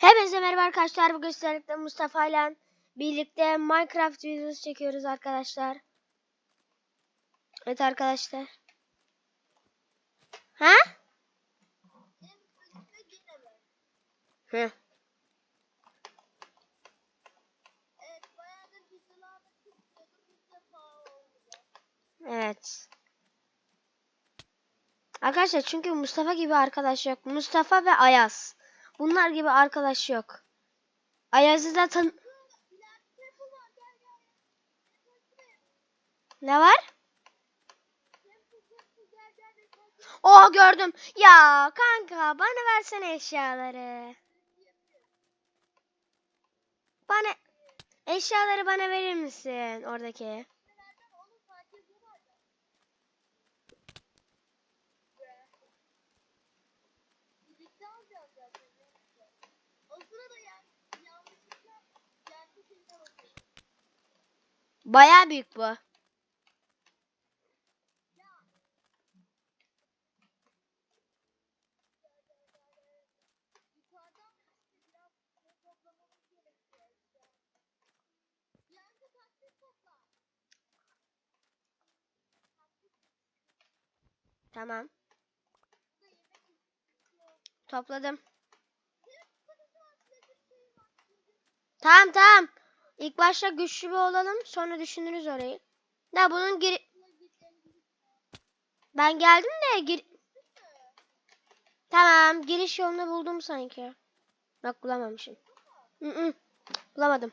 Hepinize merhaba arkadaşlar. Bugün sizlerle Mustafa ile birlikte Minecraft videosu çekiyoruz arkadaşlar. Evet arkadaşlar. Ha? Hı. Evet. Arkadaşlar çünkü Mustafa gibi arkadaş yok. Mustafa ve Ayaz. Bunlar gibi arkadaş yok. Ayaz'ı da tan... Ne var? Oh gördüm. Ya kanka bana versene eşyaları. Bana eşyaları bana verir misin oradaki? Baya büyük bu. Tamam. Topladım. Tamam tamam. İlk başta güçlü bir olalım sonra düşünürüz orayı. Da bunun gir... Ben geldim de gir... Tamam giriş yolunu buldum sanki. Bak bulamamışım. -hı. Bulamadım.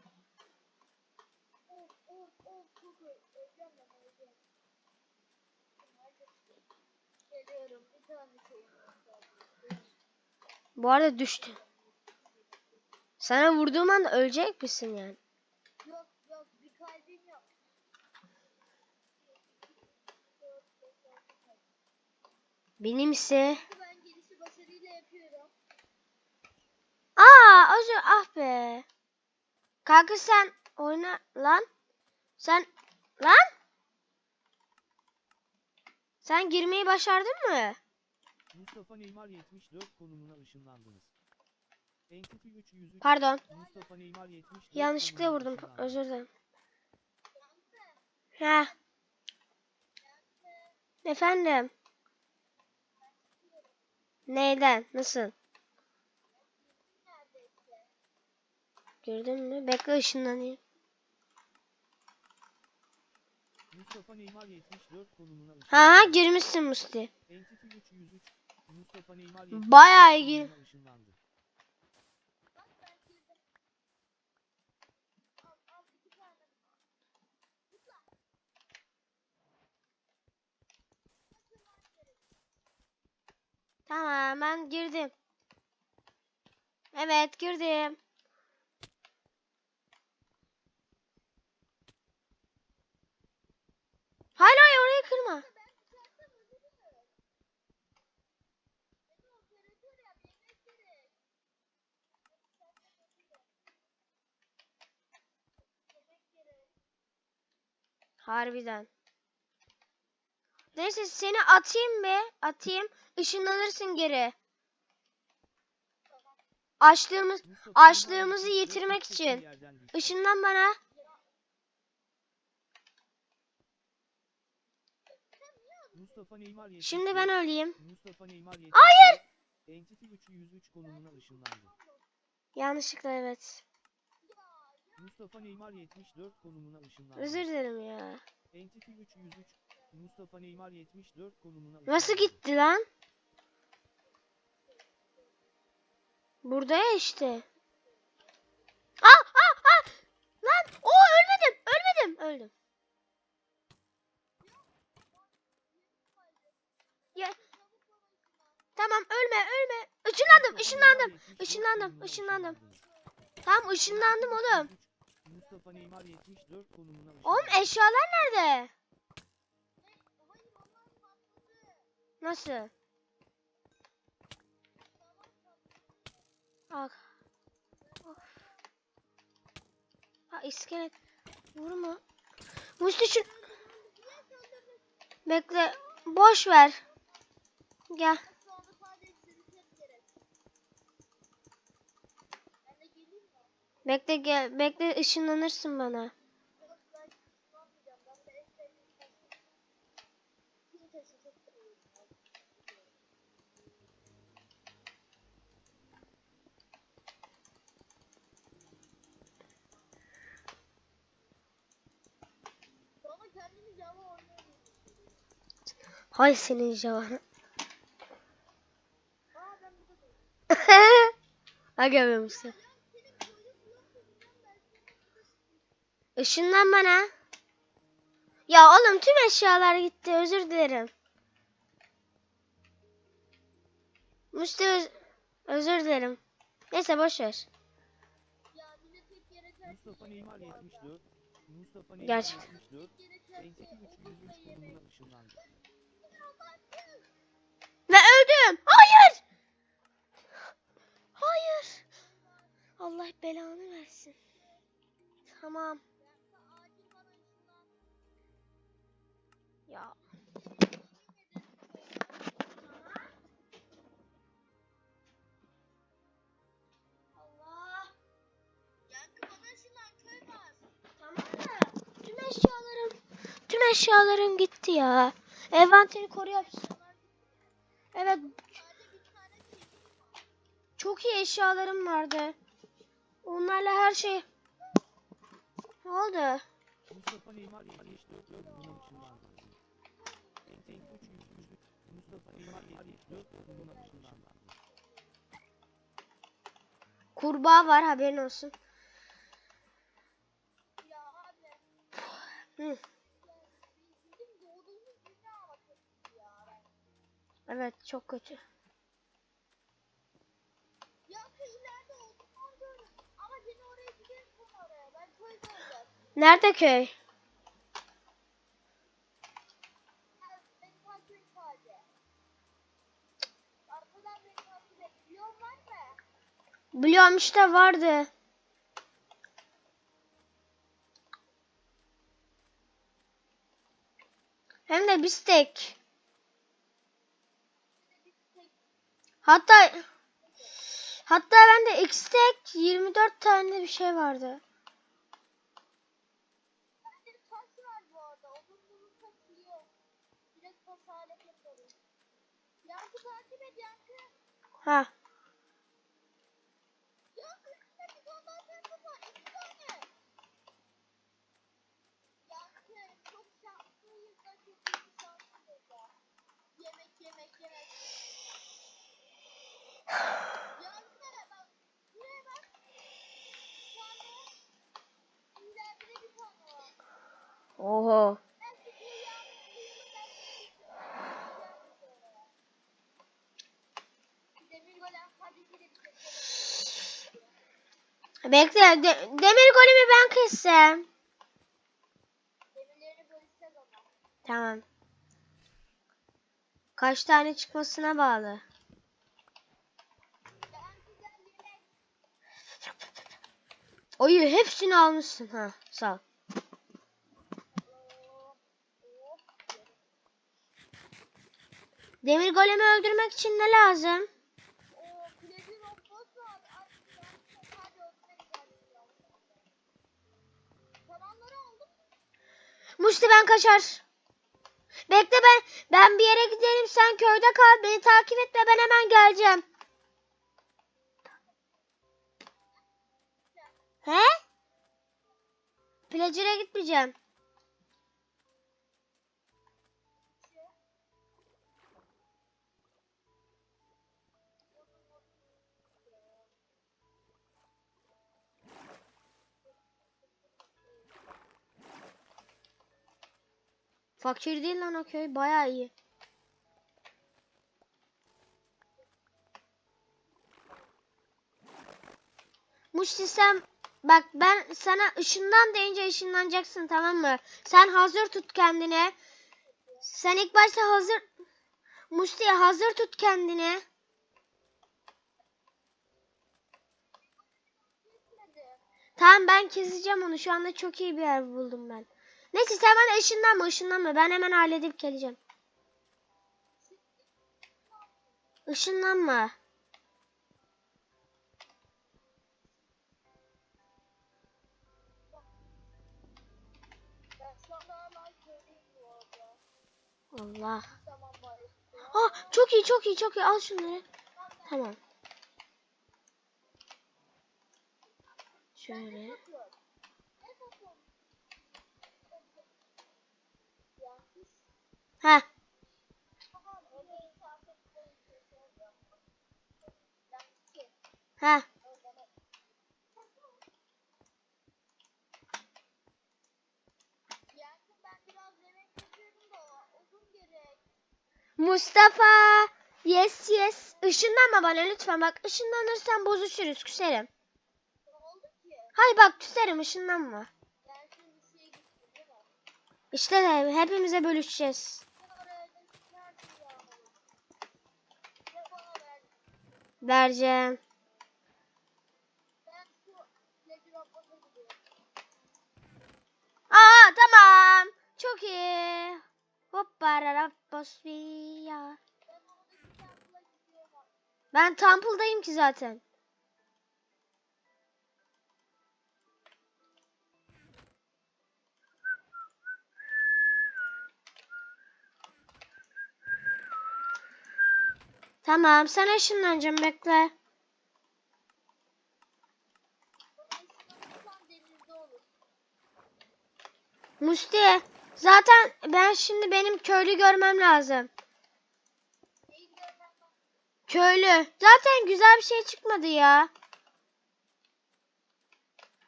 Bu arada düştü. Sana vurduğum anda ölecek misin yani? Yok yok bir kalbim yok. Benim ise... Ben gelişi başarıyla yapıyorum. Aa özür ah be. Kanka sen oyna lan. Sen lan. Sen girmeyi başardın mı? Mustafa Neymar 74 konumuna ışınlandınız. Entity 303 Pardon. Mustafa Neymar 74 Yanlışlıkla vurdum. Özür dilerim. Ha. Efendim. Neyden? Nasıl? Gördün mü? Bekle ışınlanayım. Mustafa Neymar 74 konumuna ışınlandı. Ha girmişsin Musti. Entity 303 Mustafa Neymar 74 Bayağı iyi. konumuna ışınlandı. Tamam ben girdim. Evet girdim. Hayır hayır orayı kırma. Harbiden. Neyse seni atayım be. Atayım. Işınlanırsın geri. Açlığımız açlığımızı 74 yitirmek için. Işınlan bana. Mustafa Neymar 74 Şimdi ben öleyim. Mustafa Neymar 74 Hayır! Entity 303 konumuna ışınlandı. Yanlışlıkla evet. Mustafa Neymar 74 konumuna ışınlandı. Özür dilerim ya. Entity 303 Mustafa Neymar 74 konumuna Nasıl gitti lan? Burada ya işte. Aa, aa, aa! Lan! O ölmedim. Ölmedim. Öldüm. Ya. Tamam ölme ölme. Işınlandım ışınlandım. Işınlandım, ışınlandım. Tamam ışınlandım oğlum. Mustafa Neymar 74 konumuna Oğlum eşyalar nerede? Nasıl? Bak. Of. Ha iskelet. Vurma. Musti şu... Bekle. Boş ver. Gel. Bekle gel, bekle ışınlanırsın bana. Yok ben kullanmayacağım. Ben de en sevdiğim taşı. Pil taşı çok seviyorum. Sonra kendimi Java oynayayım. Hay senin Javan. Aa ben burada değilim. Aga be Mustafa. Ya senin koyun yok yüzünden ben seni burada Işınlan bana. Ya oğlum tüm eşyalar gitti. Özür dilerim. Mustafa öz- özür dilerim. Neyse boş ver. Mustafa Neymar 74. Mustafa Neymar Gerçek. 74. gereken Entekin 303 omuzla yemek. konumuna ışınlandı. Ve öldüm. Hayır. Hayır. Allah belanı versin. Tamam. Ya. Tüm eşyalarım gitti ya. Envanteri koruyor. Çok iyi eşyalarım vardı. Onlarla her şey. Ne oldu? Mustafa Neymar 74 konumuna ışınlandı. Entekin 303 Mustafa Neymar 74 konumuna ışınlandı. Kurbağa var haberin olsun. Hı, evet çok kötü. Yankı ileride olduğunu görürüm. Ama seni oraya gidelim sonra oraya. Ben köy göreceğim. Nerede köy? Sen beni takip et sadece. Arkadan beni takip et. Yol var mı? Biliyorum işte vardı. Hem de bistek. Hatta hatta bende X-Tek 24 tane bir şey vardı. Bende bir taş var bu arada. Onun bunun taşı iyi. Direkt taş alet yaparım. Yankı takip et Yankı. Ha. Yankı üstüne bir tane daha taş var. İki tane. Yankı çok şanslıyız da çok iyi şanslıyız da. Yemek yemek yemek. Yankı bak. Buraya bak. Bir tane. İleride de bir tane var. Oho. Belki bir yağmur suyunu belki Demir golem hadi gidip çekelim. Bekle. de- demir golemi ben kessem. Tamam. Kaç tane çıkmasına bağlı. Oyu hepsini almışsın ha. Sağ ol. Demir golemi öldürmek için ne lazım? Oo, kuleci robot var. Ay, ben hadi ötüne gidelim. Kalanları aldım. Musti ben kaçar. Bekle ben ben bir yere gidelim sen köyde kal beni takip etme ben hemen geleceğim. He? Plajere gitmeyeceğim. Fakir değil lan o köy bayağı iyi. Musti sen bak ben sana ışından deyince ışınlanacaksın tamam mı? Sen hazır tut kendine. Sen ilk başta hazır Musti hazır tut kendini. Tamam ben keseceğim onu. Şu anda çok iyi bir yer buldum ben. Neyse sen bana ışınlanma ışınlanma. Ben hemen halledip geleceğim. Işınlanma. Allah. Ah çok iyi çok iyi çok iyi al şunları. Tamam. Şöyle. Uzun gerek. Mustafa. Yes yes. Işınlanma bana lütfen bak. Işınlanırsan bozuşuruz küserim. Hay bak küserim ışınlanma. İşte hepimize bölüşeceğiz. Sen oraya da nerede yağmalı? Ne bana ver. Vereceğim. Aa tamam. Çok iyi. Hoppara ya. Ben oradaki temple'a gidiyorum. Ben Temple'dayım ki zaten. Tamam, sen ışınlanacaksın bekle. Musti, zaten ben şimdi benim köylü görmem lazım? Köylü. Zaten güzel bir şey çıkmadı ya.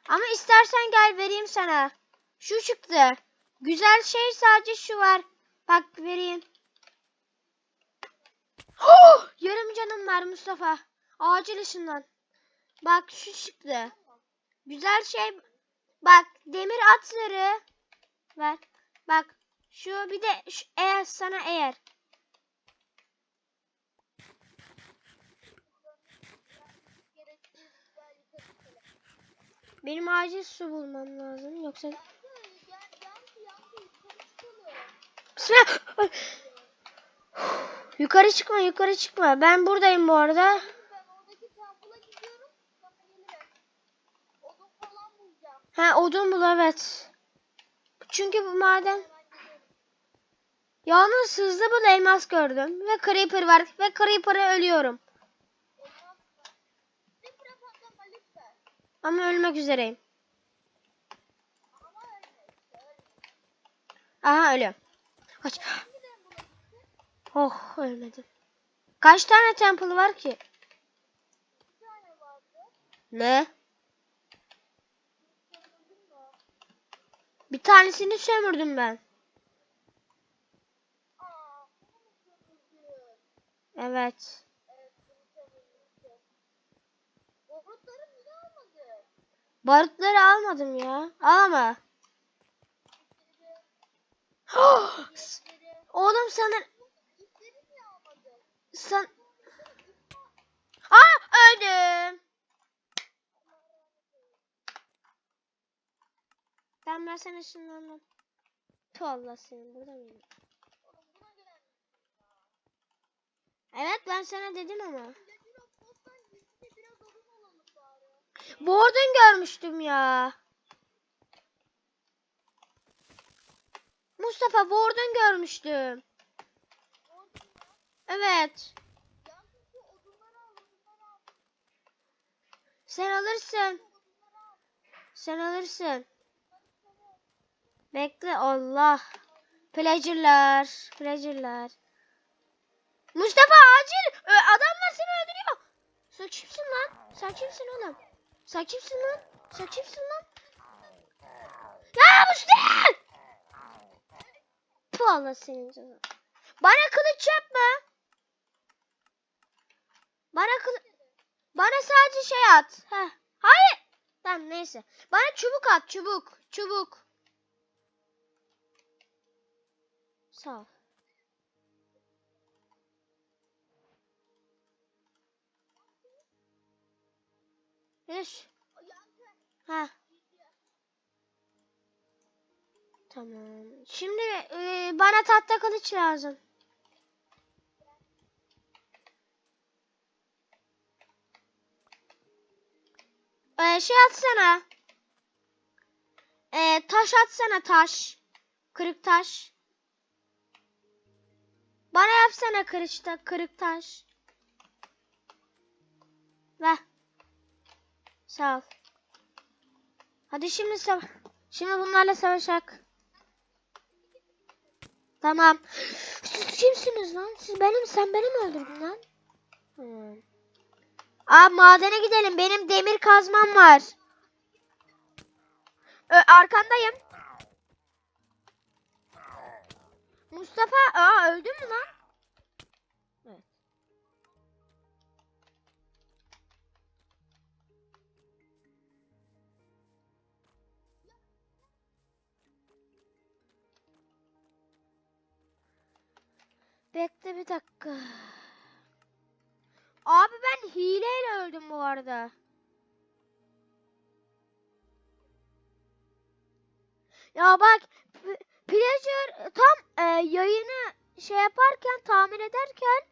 Ama istersen gel vereyim sana. Şu çıktı. Güzel şey sadece şu var. Bak vereyim. Oh! Yarım canım var Mustafa. Acil ışından. Bak şu çıktı. Güzel şey. Bak demir atları. Ver. Bak şu bir de şu, eğer sana eğer. Benim acil su bulmam lazım. Yoksa. Bismillah. Yukarı çıkma, yukarı çıkma. Ben buradayım bu arada. Ha odun bul evet. Çünkü bu maden. Yalnız hızlı bul elmas gördüm. Ve creeper var. Ve creeper'a ölüyorum. Ama ölmek üzereyim. Aha ölüyorum. Kaç. Oh ölmedim. Kaç tane temple var ki? Ne? Bir tanesini sömürdüm ben. Evet. Barutları almadım ya. Al ama. Oğlum sana... Sen... Aa öldüm. Ben ben sana ışınlanmam. Tu senin burada mıyım? Evet ben sana dedim ama. Bordun görmüştüm ya. Mustafa Ward'un görmüştüm. Evet. Sen alırsın. Sen alırsın. Bekle Allah. Pleasure'lar. Pleasure'lar. Mustafa acil. Adamlar seni öldürüyor. Sen kimsin lan? Sen kimsin oğlum? Sen kimsin lan? Sen kimsin lan? Ya Mustafa! Puh Allah senin canını. Bana kılıç yapma. Bana. Bana sadece şey at. Heh. Hayır. Tamam neyse. Bana çubuk at çubuk. Çubuk. Sağ ol. Yankı. Ha. Tamam. Şimdi e, bana tahta kılıç lazım. E, şey atsana. E, taş atsana taş. Kırık taş. Bana yapsana kırışta kırık taş. Ver. Sağ ol. Hadi şimdi. Şimdi bunlarla savaşak. Tamam. Siz kimsiniz lan? Siz benim sen beni mi öldürdün lan? Hmm. Aa madene gidelim. Benim demir kazmam var. Ö, arkandayım. Mustafa aa öldün mü lan? Bekle bir dakika. Abi ben hileyle öldüm bu arada. Ya bak Pleasure tam e, yayını şey yaparken tamir ederken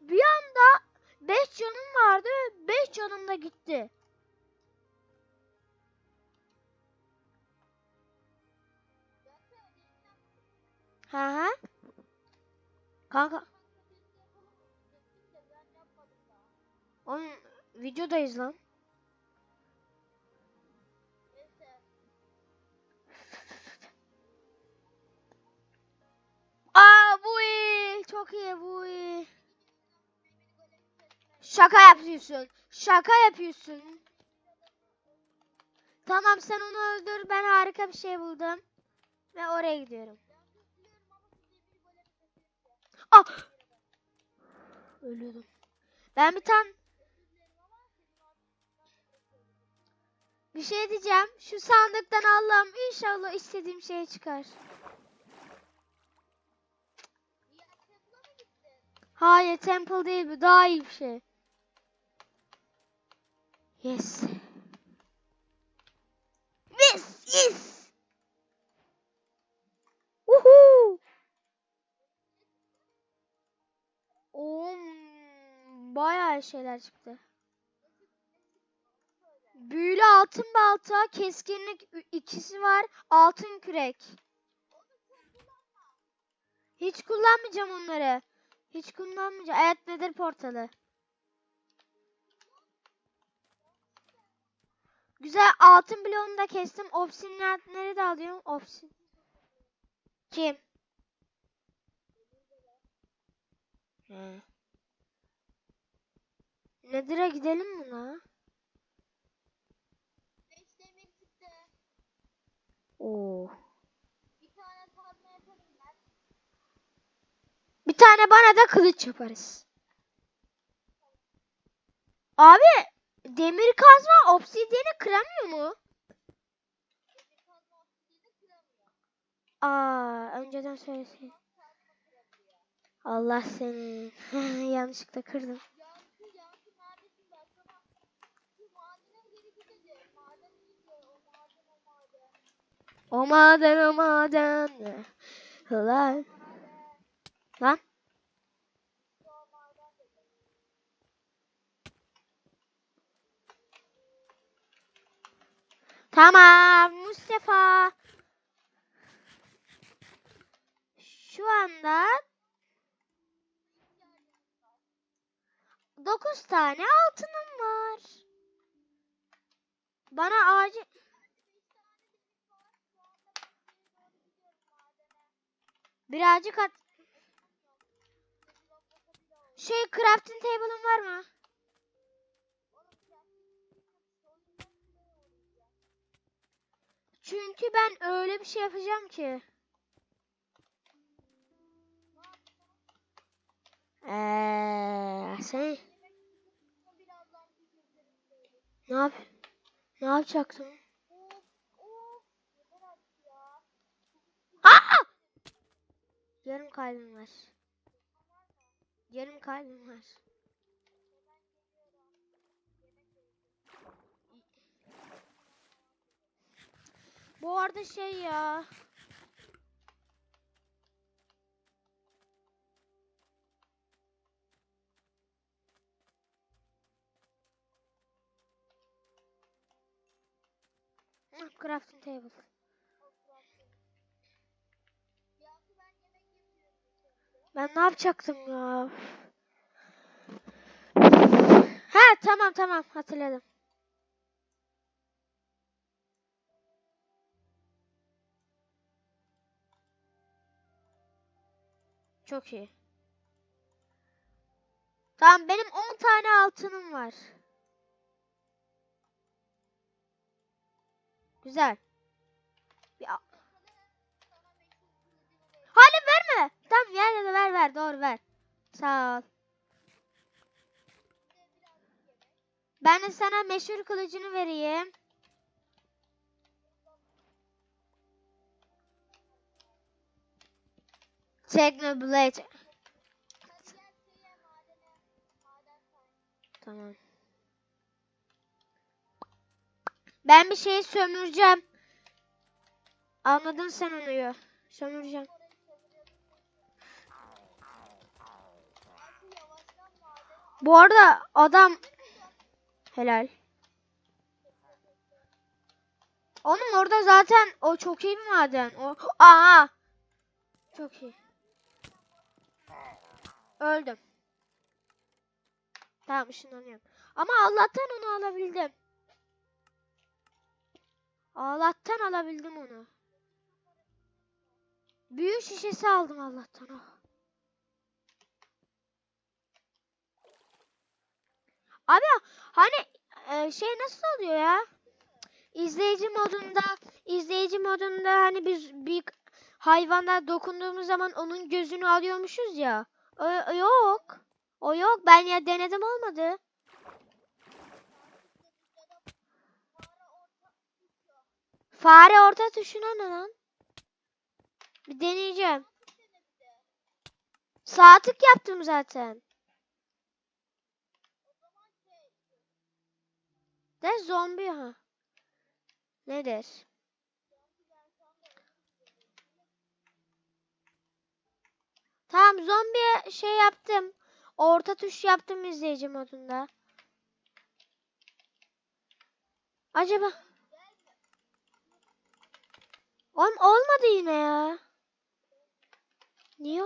bir anda 5 canım vardı 5 canım da gitti. Hı hı. Kanka onun videodayız lan. Aa bu iyi. Çok iyi bu iyi. Şaka yapıyorsun. Şaka yapıyorsun. Tamam sen onu öldür. Ben harika bir şey buldum. Ve oraya gidiyorum. Ah! Ölüyordum. Ben bir tane bir şey diyeceğim. Şu sandıktan Allah'ım inşallah istediğim şey çıkar. Hayır temple değil bu daha iyi bir şey. Yes. Yes yes. Uhu. Oğlum bayağı şeyler çıktı. Büyülü altın balta, keskinlik ikisi var, altın kürek. Hiç kullanmayacağım onları. Hiç kullanmayacağım. Evet nedir portalı? Güzel altın bloğunu da kestim. Obsidianleri de alıyorum. Obsin. Kim? He. Nedir'e gidelim mi la? Beş demir çıktı. Oo. Bir tane kazma yaparım ben. Bir tane bana da kılıç yaparız. Abi demir kazma obsidiyeni kıramıyor mu? Aa, önceden söyleseydin. Allah seni. Yanlışlıkla kırdım. Yankı yankı neredesin ben sana? Şu madene geri gideceğim. Maden iyiydi. O maden o maden. O maden o maden. Lan. Lan. Tamam Mustafa. Şu anda 9 tane altınım var. Bana acil birazcık at. Şey crafting table'ın var mı? Çünkü ben öyle bir şey yapacağım ki. Eee sen ne yap ne yapacaktın? Of of. Yeter artık ya. Aa! Yarım kalbim var. Yarım kalbim var. Bu arada şey ya. Hah, Crafting table. Ben ne yapacaktım ya? Ha tamam tamam hatırladım. Çok iyi. Tamam benim 10 tane altınım var. Güzel. Tamam ver ver ver ver doğru ver. Sağ ol. Ben de sana meşhur kılıcını vereyim. Technoblade. Tamam. Ben bir şeyi sömüreceğim. Anladın sen onu. Sömüreceğim. Bu arada adam helal. Oğlum orada zaten o çok iyi bir maden. O aa. Çok iyi. Öldüm. Tamam ışınlanıyorum. Ama Allah'tan onu alabildim. Allah'tan alabildim onu. Büyü şişesi aldım Allah'tan. Oh. Abi hani e, şey nasıl oluyor ya? İzleyici modunda izleyici modunda hani biz bir hayvana dokunduğumuz zaman onun gözünü alıyormuşuz ya. O, o yok. O yok. Ben ya denedim olmadı. Fare orta tuşuna ne lan? Bir deneyeceğim. Sağ tık yaptım zaten. De zombi ha. Nedir? Tamam zombiye şey yaptım. Orta tuş yaptım izleyici modunda. Acaba Oğlum olmadı yine ya. Niye?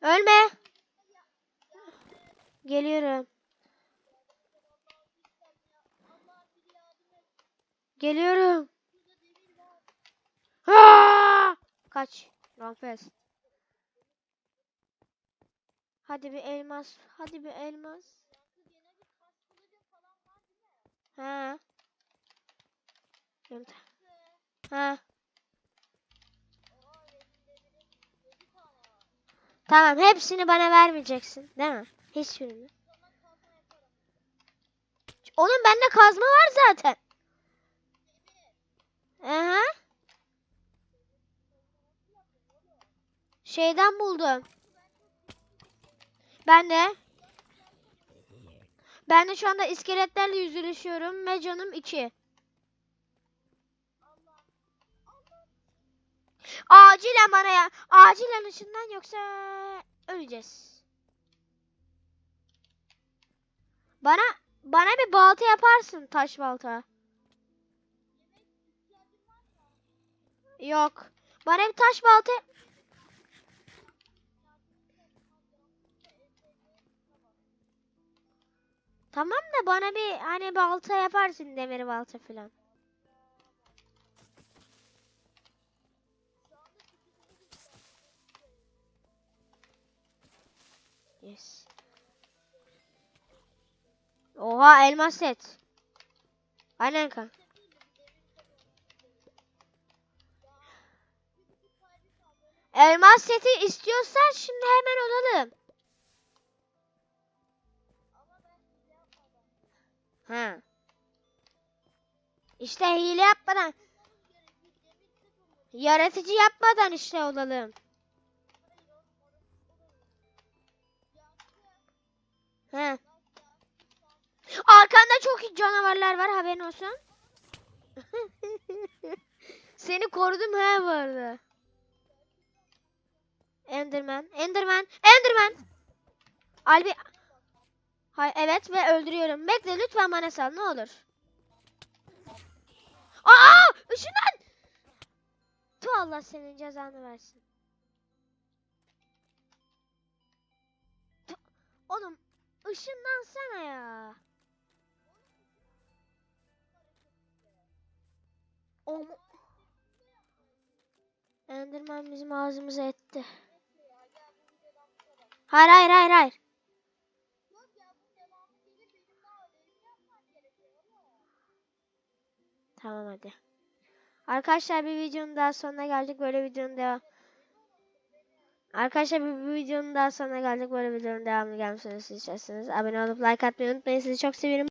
Ölme. Geliyorum. Geliyorum. Aa! Kaç. Ramfes. Hadi bir elmas. Hadi bir elmas. Ha. Yöntem. Ha. Tamam hepsini bana vermeyeceksin değil mi? Hiçbirini. Oğlum bende kazma var zaten. Aha. Şeyden buldum. Ben de. Ben de şu anda iskeletlerle yüzleşiyorum ve canım 2. Acilen bana ya. Acilen ışından yoksa öleceğiz. Bana bana bir balta yaparsın taş balta. Yok. Bana bir taş balta Tamam da bana bir hani balta yaparsın demir balta falan. Yes. Oha elmas set. Aynen kanka. Seti istiyorsan şimdi hemen alalım. Ha. İşte hile yapmadan, yaratıcı yapmadan işte olalım. Ha. Arkanda çok iyi canavarlar var haberin olsun. Seni korudum he bu arada. Enderman. Enderman. Enderman. Albi. Hay evet ve öldürüyorum. Bekle lütfen bana sal ne olur. Aa! Işından! Tu Allah senin cezanı versin. Tu Oğlum ışınlansana ya. Om Enderman bizim ağzımıza etti. Hayır hayır hayır hayır. Tamam hadi. Arkadaşlar bir videonun daha sonuna geldik. Böyle videonun devam. Arkadaşlar bir, videonun daha sonuna geldik. Böyle videonun devamını gelmesini isterseniz abone olup like atmayı unutmayın. Sizi çok seviyorum.